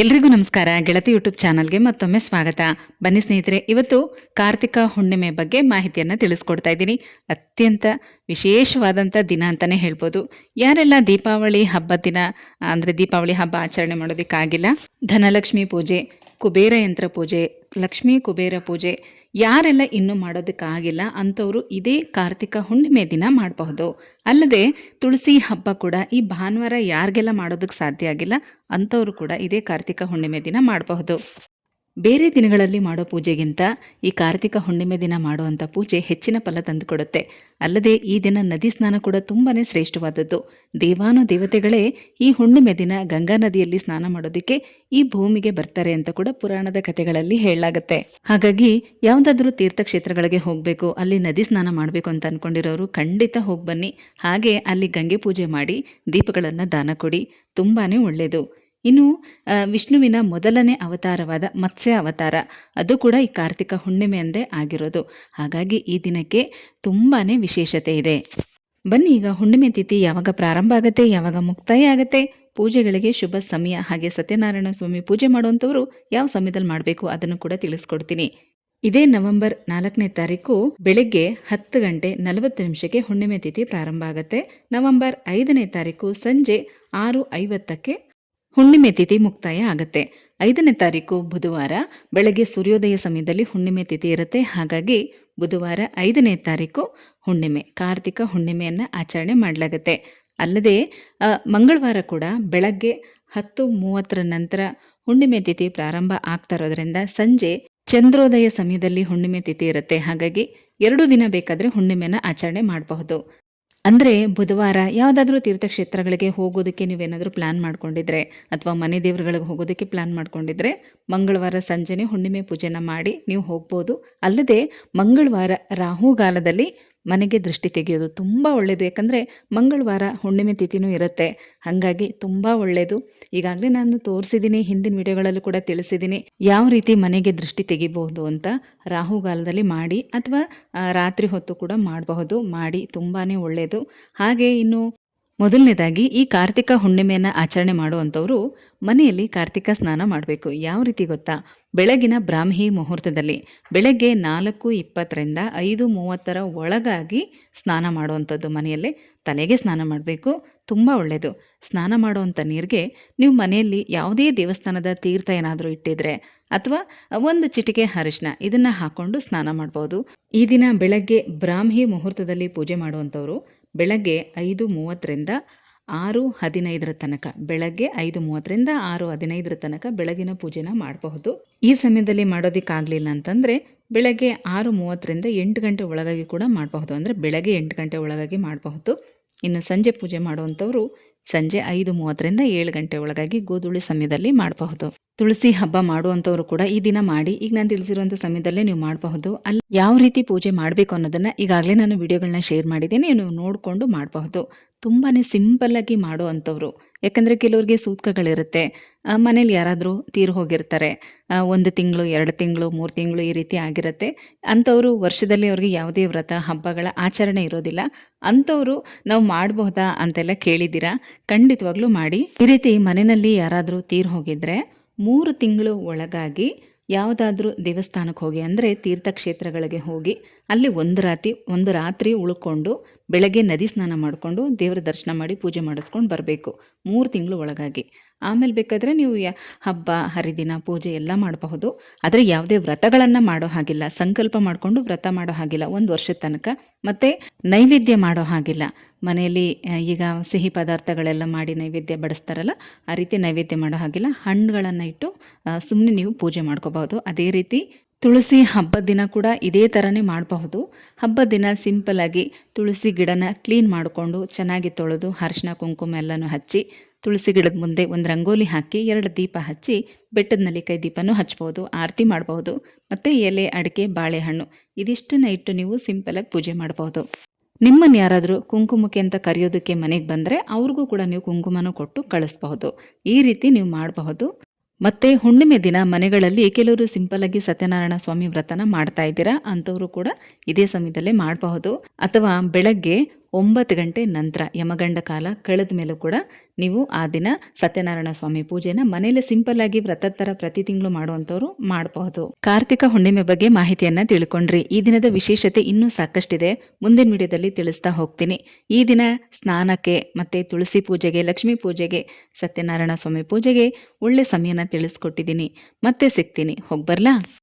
ಎಲ್ರಿಗೂ ನಮಸ್ಕಾರ. ಗೆಳತಿ ಯೂಟ್ಯೂಬ್ ಚಾನಲ್ಗೆ ಮತ್ತೊಮ್ಮೆ ಸ್ವಾಗತ. ಬನ್ನಿ ಸ್ನೇಹಿತರೆ, ಇವತ್ತು ಕಾರ್ತಿಕ ಹುಣ್ಣಿಮೆ ಬಗ್ಗೆ ಮಾಹಿತಿಯನ್ನು ತಿಳಿಸ್ಕೊಡ್ತಾ ಇದ್ದೀನಿ. ಅತ್ಯಂತ ವಿಶೇಷವಾದಂಥ ದಿನ ಅಂತಲೇ ಹೇಳ್ಬೋದು. ಯಾರೆಲ್ಲ ದೀಪಾವಳಿ ಹಬ್ಬದ ದಿನ, ಅಂದರೆ ದೀಪಾವಳಿ ಹಬ್ಬ ಆಚರಣೆ ಮಾಡೋದಕ್ಕಾಗಿಲ್ಲ? ಧನಲಕ್ಷ್ಮಿ ಪೂಜೆ, ಕುಬೇರ ಯಂತ್ರ ಪೂಜೆ ಲಕ್ಷ್ಮೀ ಕುಬೇರ ಪೂಜೆ. ಯಾರೆಲ್ಲ ಇನ್ನೂ ಮಾಡೋದಕ್ಕಾಗಿಲ್ಲ ಅಂಥವರು ಇದೇ ಕಾರ್ತಿಕ ಹುಣ್ಣಿಮೆ ದಿನ ಮಾಡಬಹುದು. ಅಲ್ಲದೆ ತುಳಸಿ ಹಬ್ಬ ಕೂಡ ಈ ಭಾನುವಾರ ಯಾರಿಗೆಲ್ಲ ಮಾಡೋದಕ್ಕೆ ಸಾಧ್ಯ ಆಗಿಲ್ಲ ಅಂಥವರು ಕೂಡ ಇದೇ ಕಾರ್ತಿಕ ಹುಣ್ಣಿಮೆ ದಿನ ಮಾಡಬಹುದು. ಬೇರೆ ದಿನಗಳಲ್ಲಿ ಮಾಡೋ ಪೂಜೆಗಿಂತ ಈ ಕಾರ್ತಿಕ ಹುಣ್ಣಿಮೆ ದಿನ ಮಾಡುವಂಥ ಪೂಜೆ ಹೆಚ್ಚಿನ ಫಲ ತಂದುಕೊಡುತ್ತೆ. ಅಲ್ಲದೆ ಈ ದಿನ ನದಿ ಸ್ನಾನ ಕೂಡ ತುಂಬಾ ಶ್ರೇಷ್ಠವಾದದ್ದು. ದೇವಾನು ದೇವತೆಗಳೇ ಈ ಹುಣ್ಣಿಮೆ ದಿನ ಗಂಗಾ ನದಿಯಲ್ಲಿ ಸ್ನಾನ ಮಾಡೋದಕ್ಕೆ ಈ ಭೂಮಿಗೆ ಬರ್ತಾರೆ ಅಂತ ಕೂಡ ಪುರಾಣದ ಕಥೆಗಳಲ್ಲಿ ಹೇಳಲಾಗುತ್ತೆ. ಹಾಗಾಗಿ ಯಾವುದಾದ್ರೂ ತೀರ್ಥಕ್ಷೇತ್ರಗಳಿಗೆ ಹೋಗಬೇಕು, ಅಲ್ಲಿ ನದಿ ಸ್ನಾನ ಮಾಡಬೇಕು ಅಂತ ಅನ್ಕೊಂಡಿರೋರು ಖಂಡಿತ ಹೋಗಿ ಬನ್ನಿ ಹಾಗೆ ಅಲ್ಲಿ ಗಂಗೆ ಪೂಜೆ ಮಾಡಿ ದೀಪಗಳನ್ನು ದಾನ ಕೊಡಿ. ತುಂಬಾ ಒಳ್ಳೆಯದು ಇನ್ನು ವಿಷ್ಣುವಿನ ಮೊದಲನೇ ಅವತಾರವಾದ ಮತ್ಸ್ಯ ಅವತಾರ. ಅದು ಕೂಡ ಈ ಕಾರ್ತಿಕ ಹುಣ್ಣಿಮೆಯಂದೇ ಆಗಿರೋದು. ಹಾಗಾಗಿ ಈ ದಿನಕ್ಕೆ ತುಂಬಾ ವಿಶೇಷತೆ ಇದೆ. ಬನ್ನಿ, ಈಗ ಹುಣ್ಣಿಮೆ ತಿಥಿ ಯಾವಾಗ ಪ್ರಾರಂಭ ಆಗುತ್ತೆ, ಯಾವಾಗ ಮುಕ್ತಾಯ ಆಗುತ್ತೆ? ಪೂಜೆಗಳಿಗೆ ಶುಭ ಸಮಯ. ಹಾಗೆ ಸತ್ಯನಾರಾಯಣ ಸ್ವಾಮಿ ಪೂಜೆ ಮಾಡುವಂಥವರು ಯಾವ ಸಮಯದಲ್ಲಿ ಮಾಡಬೇಕು ಅದನ್ನು ಕೂಡ ತಿಳಿಸ್ಕೊಡ್ತೀನಿ. ಇದೇ ನವೆಂಬರ್ ನಾಲ್ಕನೇ ತಾರೀಕು ಬೆಳಗ್ಗೆ ಹತ್ತು ಗಂಟೆ ನಲವತ್ತು ನಿಮಿಷಕ್ಕೆ ಹುಣ್ಣಿಮೆ ತಿಥಿ ಪ್ರಾರಂಭ ಆಗುತ್ತೆ. ನವೆಂಬರ್ ಐದನೇ ತಾರೀಕು ಸಂಜೆ ಆರು ಐವತ್ತಕ್ಕೆ ಹುಣ್ಣಿಮೆ ತಿಥಿ ಮುಕ್ತಾಯ ಆಗುತ್ತೆ. ಐದನೇ ತಾರೀಕು ಬುಧವಾರ, ಬೆಳಗ್ಗೆ ಸೂರ್ಯೋದಯ ಸಮಯದಲ್ಲಿ ಹುಣ್ಣಿಮೆ ತಿಥಿ ಇರುತ್ತೆ. ಹಾಗಾಗಿ ಬುಧವಾರ ಐದನೇ ತಾರೀಕು ಹುಣ್ಣಿಮೆ, ಕಾರ್ತಿಕ ಹುಣ್ಣಿಮೆಯನ್ನು ಆಚರಣೆ ಮಾಡಲಾಗುತ್ತೆ. ಅಲ್ಲದೆ ಮಂಗಳವಾರ ಕೂಡ ಬೆಳಗ್ಗೆ ಹತ್ತು ಮೂವತ್ತರ ನಂತರ ಹುಣ್ಣಿಮೆ ತಿಥಿ ಪ್ರಾರಂಭ ಆಗ್ತಾ ಇರೋದ್ರಿಂದ ಸಂಜೆ ಚಂದ್ರೋದಯ ಸಮಯದಲ್ಲಿ ಹುಣ್ಣಿಮೆ ತಿಥಿ ಇರುತ್ತೆ. ಹಾಗಾಗಿ ಎರಡು ದಿನ ಬೇಕಾದರೆ ಹುಣ್ಣಿಮೆಯನ್ನು ಆಚರಣೆ ಮಾಡಬಹುದು. ಅಂದರೆ ಬುಧವಾರ ಯಾವುದಾದ್ರೂ ತೀರ್ಥಕ್ಷೇತ್ರಗಳಿಗೆ ಹೋಗೋದಕ್ಕೆ ನೀವೇನಾದರೂ ಪ್ಲ್ಯಾನ್ ಮಾಡ್ಕೊಂಡಿದ್ರೆ, ಅಥವಾ ಮನೆ ದೇವರುಗಳಿಗೆ ಹೋಗೋದಕ್ಕೆ ಪ್ಲ್ಯಾನ್ ಮಾಡ್ಕೊಂಡಿದ್ರೆ, ಮಂಗಳವಾರ ಸಂಜೆನೆ ಹುಣ್ಣಿಮೆ ಪೂಜೆನ ಮಾಡಿ ನೀವು ಹೋಗ್ಬೋದು. ಅಲ್ಲದೆ ಮಂಗಳವಾರ ರಾಹುಗಾಲದಲ್ಲಿ ಮನೆಗೆ ದೃಷ್ಟಿ ತೆಗೆಯೋದು ತುಂಬ ಒಳ್ಳೆಯದು ಯಾಕಂದರೆ ಮಂಗಳವಾರ ಹುಣ್ಣಿಮೆ ತಿಥಿನೂ ಇರುತ್ತೆ. ಹಾಗಾಗಿ ತುಂಬ ಒಳ್ಳೆಯದು ಈಗಾಗಲೇ ನಾನು ತೋರಿಸಿದ್ದೀನಿ ಹಿಂದಿನ ವಿಡಿಯೋಗಳಲ್ಲೂ ಕೂಡ ತಿಳಿಸಿದ್ದೀನಿ ಯಾವ ರೀತಿ ಮನೆಗೆ ದೃಷ್ಟಿ ತೆಗಿಬಹುದು ಅಂತ ರಾಹುಗಾಲದಲ್ಲಿ ಮಾಡಿ ಅಥವಾ ರಾತ್ರಿ ಹೊತ್ತು ಕೂಡ ಮಾಡಬಹುದು. ಮಾಡಿ ತುಂಬಾ ಒಳ್ಳೆಯದು ಹಾಗೆ ಇನ್ನು ಮೊದಲನೇದಾಗಿ ಈ ಕಾರ್ತಿಕ ಹುಣ್ಣಿಮೆಯನ್ನು ಆಚರಣೆ ಮಾಡುವಂಥವರು ಮನೆಯಲ್ಲಿ ಕಾರ್ತಿಕ ಸ್ನಾನ ಮಾಡಬೇಕು. ಯಾವ ರೀತಿ ಗೊತ್ತಾ? ಬೆಳಗಿನ ಬ್ರಾಹ್ಮಿ ಮುಹೂರ್ತದಲ್ಲಿ ಬೆಳಗ್ಗೆ ನಾಲ್ಕು ಇಪ್ಪತ್ತರಿಂದ ಐದು ಮೂವತ್ತರ ಒಳಗಾಗಿ ಸ್ನಾನ ಮಾಡುವಂಥದ್ದು ಮನೆಯಲ್ಲೇ ತಲೆಗೆ ಸ್ನಾನ ಮಾಡಬೇಕು. ತುಂಬ ಒಳ್ಳೆಯದು ಸ್ನಾನ ಮಾಡುವಂಥ ನೀರಿಗೆ ನೀವು ಮನೆಯಲ್ಲಿ ಯಾವುದೇ ದೇವಸ್ಥಾನದ ತೀರ್ಥ ಏನಾದರೂ ಇಟ್ಟಿದ್ರೆ ಅಥವಾ ಒಂದು ಚಿಟಿಕೆ ಅರಿಶಿನ ಇದನ್ನು ಹಾಕ್ಕೊಂಡು ಸ್ನಾನ ಮಾಡ್ಬೋದು. ಈ ದಿನ ಬೆಳಗ್ಗೆ ಬ್ರಾಹ್ಮಿ ಮುಹೂರ್ತದಲ್ಲಿ ಪೂಜೆ ಮಾಡುವಂಥವ್ರು ಬೆಳಗ್ಗೆ ಐದು ಮೂವತ್ತರಿಂದ ಆರು ಹದಿನೈದರ ತನಕ, ಬೆಳಗ್ಗೆ ಐದು ಮೂವತ್ತರಿಂದ ಆರು ಹದಿನೈದರ ತನಕ ಬೆಳಗಿನ ಪೂಜೆನ ಮಾಡಬಹುದು. ಈ ಸಮಯದಲ್ಲಿ ಮಾಡೋದಕ್ಕಾಗಲಿಲ್ಲ ಅಂತಂದರೆ ಬೆಳಗ್ಗೆ ಆರು ಮೂವತ್ತರಿಂದ ಎಂಟು ಗಂಟೆ ಒಳಗಾಗಿ ಕೂಡ ಮಾಡಬಹುದು. ಅಂದರೆ ಬೆಳಗ್ಗೆ ಎಂಟು ಗಂಟೆ ಒಳಗಾಗಿ ಮಾಡಬಹುದು. ಇನ್ನು ಸಂಜೆ ಪೂಜೆ ಮಾಡುವಂಥವರು ಸಂಜೆ ಐದು ಮೂವತ್ತರಿಂದ ಏಳು ಗಂಟೆ ಒಳಗಾಗಿ ಗೋಧೂಳಿ ಸಮಯದಲ್ಲಿ ಮಾಡಬಹುದು. ತುಳಸಿ ಹಬ್ಬ ಮಾಡುವಂಥವ್ರು ಕೂಡ ಈ ದಿನ ಮಾಡಿ, ಈಗ ನಾನು ತಿಳಿಸಿರುವಂಥ ಸಮಯದಲ್ಲೇ ನೀವು ಮಾಡಬಹುದು. ಅಲ್ಲಿ ಯಾವ ರೀತಿ ಪೂಜೆ ಮಾಡಬೇಕು ಅನ್ನೋದನ್ನು ಈಗಾಗಲೇ ನಾನು ವಿಡಿಯೋಗಳನ್ನ ಶೇರ್ ಮಾಡಿದ್ದೀನಿ, ನೀವು ನೋಡಿಕೊಂಡು ಮಾಡಬಹುದು. ತುಂಬಾ ಸಿಂಪಲ್ಲಾಗಿ ಮಾಡೋ ಅಂಥವ್ರು ಯಾಕಂದರೆ ಕೆಲವರಿಗೆ ಸೂತ್ಕಗಳಿರುತ್ತೆ. ಮನೇಲಿ ಯಾರಾದರೂ ತೀರು ಹೋಗಿರ್ತಾರೆ. ಒಂದು ತಿಂಗಳು, ಎರಡು ತಿಂಗಳು, ಮೂರು ತಿಂಗಳು ಈ ರೀತಿ ಆಗಿರುತ್ತೆ. ಅಂಥವರು ವರ್ಷದಲ್ಲಿ ಅವ್ರಿಗೆ ಯಾವುದೇ ವ್ರತ, ಹಬ್ಬಗಳ ಆಚರಣೆ ಇರೋದಿಲ್ಲ. ಅಂಥವರು ನಾವು ಮಾಡಬಹುದಾ ಅಂತೆಲ್ಲ ಕೇಳಿದ್ದೀರಾ? ಖಂಡಿತವಾಗ್ಲೂ ಮಾಡಿ. ಈ ರೀತಿ ಮನೆಯಲ್ಲಿ ಯಾರಾದರೂ ತೀರು ಹೋಗಿದ್ರೆ ಮೂರು ತಿಂಗಳು ಒಳಗಾಗಿ ಯಾವುದಾದ್ರೂ ದೇವಸ್ಥಾನಕ್ಕೆ ಹೋಗಿ, ಅಂದರೆ ತೀರ್ಥಕ್ಷೇತ್ರಗಳಿಗೆ ಹೋಗಿ, ಅಲ್ಲಿ ಒಂದು ರಾತ್ರಿ ಒಂದು ರಾತ್ರಿ ಉಳ್ಕೊಂಡು ಬೆಳಗ್ಗೆ ನದಿ ಸ್ನಾನ ಮಾಡಿಕೊಂಡು ದೇವರ ದರ್ಶನ ಮಾಡಿ ಪೂಜೆ ಮಾಡಿಸ್ಕೊಂಡು ಬರಬೇಕು, ಮೂರು ತಿಂಗಳು ಒಳಗಾಗಿ. ಆಮೇಲೆ ಬೇಕಾದರೆ ನೀವು ಹಬ್ಬ, ಹರಿದಿನ, ಪೂಜೆ ಎಲ್ಲ ಮಾಡಬಹುದು. ಆದರೆ ಯಾವುದೇ ವ್ರತಗಳನ್ನು ಮಾಡೋ ಹಾಗಿಲ್ಲ. ಸಂಕಲ್ಪ ಮಾಡಿಕೊಂಡು ವ್ರತ ಮಾಡೋ ಹಾಗಿಲ್ಲ. ಒಂದು ವರ್ಷದ ತನಕ. ಮತ್ತು ನೈವೇದ್ಯ ಮಾಡೋ ಹಾಗಿಲ್ಲ. ಮನೆಯಲ್ಲಿ ಈಗ ಸಿಹಿ ಪದಾರ್ಥಗಳೆಲ್ಲ ಮಾಡಿ ನೈವೇದ್ಯ ಬಡಿಸ್ತಾರಲ್ಲ, ಆ ರೀತಿ ನೈವೇದ್ಯ ಮಾಡೋ ಹಾಗಿಲ್ಲ. ಹಣ್ಣುಗಳನ್ನು ಇಟ್ಟು ಸುಮ್ಮನೆ ನೀವು ಪೂಜೆ ಮಾಡ್ಕೋಬಹುದು. ಅದೇ ರೀತಿ ತುಳಸಿ ಹಬ್ಬದ ದಿನ ಕೂಡ ಇದೇ ಥರನೇ ಮಾಡಬಹುದು. ಹಬ್ಬದ ದಿನ ಸಿಂಪಲಾಗಿ ತುಳಸಿ ಗಿಡನ ಕ್ಲೀನ್ ಮಾಡಿಕೊಂಡು ಚೆನ್ನಾಗಿ ತೊಳೆದು ಅರಿಶಿನ, ಕುಂಕುಮ ಎಲ್ಲನೂ ಹಚ್ಚಿ, ತುಳಸಿ ಗಿಡದ ಮುಂದೆ ಒಂದು ರಂಗೋಲಿ ಹಾಕಿ, ಎರಡು ದೀಪ ಹಚ್ಚಿ, ಬೆಟ್ಟದ ನಲ್ಲಿಕಾಯಿ ದೀಪನೂ ಹಚ್ಬೋದು ಆರತಿ ಮಾಡಬಹುದು. ಮತ್ತು ಎಲೆ, ಅಡಿಕೆ, ಬಾಳೆಹಣ್ಣು, ಇದಿಷ್ಟನ್ನ ಇಟ್ಟು ನೀವು ಸಿಂಪಲಾಗಿ ಪೂಜೆ ಮಾಡಬಹುದು. ನಿಮ್ಮನ್ನು ಯಾರಾದರೂ ಕುಂಕುಮಕ್ಕೆ ಅಂತ ಕರೆಯೋದಕ್ಕೆ ಮನೆಗೆ ಬಂದರೆ ಅವ್ರಿಗೂ ಕೂಡ ನೀವು ಕುಂಕುಮನ ಕೊಟ್ಟು ಕಳಿಸ್ಬಹುದು. ಈ ರೀತಿ ನೀವು ಮಾಡಬಹುದು. ಮತ್ತೆ ಹುಣ್ಣಿಮೆ ದಿನ ಮನೆಗಳಲ್ಲಿ ಕೆಲವರು ಸಿಂಪಲ್ಲಾಗಿ ಸತ್ಯನಾರಾಯಣ ಸ್ವಾಮಿ ವ್ರತನ ಮಾಡ್ತಾ ಇದ್ದೀರಾ, ಅಂಥವರು ಕೂಡ ಇದೇ ಸಮಯದಲ್ಲೇ ಮಾಡಬಹುದು. ಅಥವಾ ಬೆಳಗ್ಗೆ ಒಂಬತ್ತು ಗಂಟೆ ನಂತರ ಯಮಗಂಡ ಕಾಲ ಕಳೆದ ಮೇಲೂ ಕೂಡ ನೀವು ಆ ದಿನ ಸತ್ಯನಾರಾಯಣ ಸ್ವಾಮಿ ಪೂಜೆನ ಮನೆಯಲ್ಲೇ ಸಿಂಪಲ್ ಆಗಿ ವ್ರತದ ಥರ ಪ್ರತಿ ತಿಂಗಳು ಮಾಡುವಂಥವ್ರು ಮಾಡಬಹುದು. ಕಾರ್ತಿಕ ಹುಣ್ಣಿಮೆ ಬಗ್ಗೆ ಮಾಹಿತಿಯನ್ನು ತಿಳ್ಕೊಂಡ್ರಿ. ಈ ದಿನದ ವಿಶೇಷತೆ ಇನ್ನೂ ಸಾಕಷ್ಟಿದೆ. ಮುಂದಿನ ವಿಡಿಯೋದಲ್ಲಿ ತಿಳಿಸ್ತಾ ಹೋಗ್ತೀನಿ. ಈ ದಿನ ಸ್ನಾನಕ್ಕೆ ಮತ್ತೆ ತುಳಸಿ ಪೂಜೆಗೆ, ಲಕ್ಷ್ಮೀ ಪೂಜೆಗೆ, ಸತ್ಯನಾರಾಯಣ ಸ್ವಾಮಿ ಪೂಜೆಗೆ ಒಳ್ಳೆ ಸಮಯನ ತಿಳಿಸ್ಕೊಟ್ಟಿದ್ದೀನಿ. ಮತ್ತೆ ಸಿಗ್ತೀನಿ. ಹೋಗ್ಬರ್ಲಾ?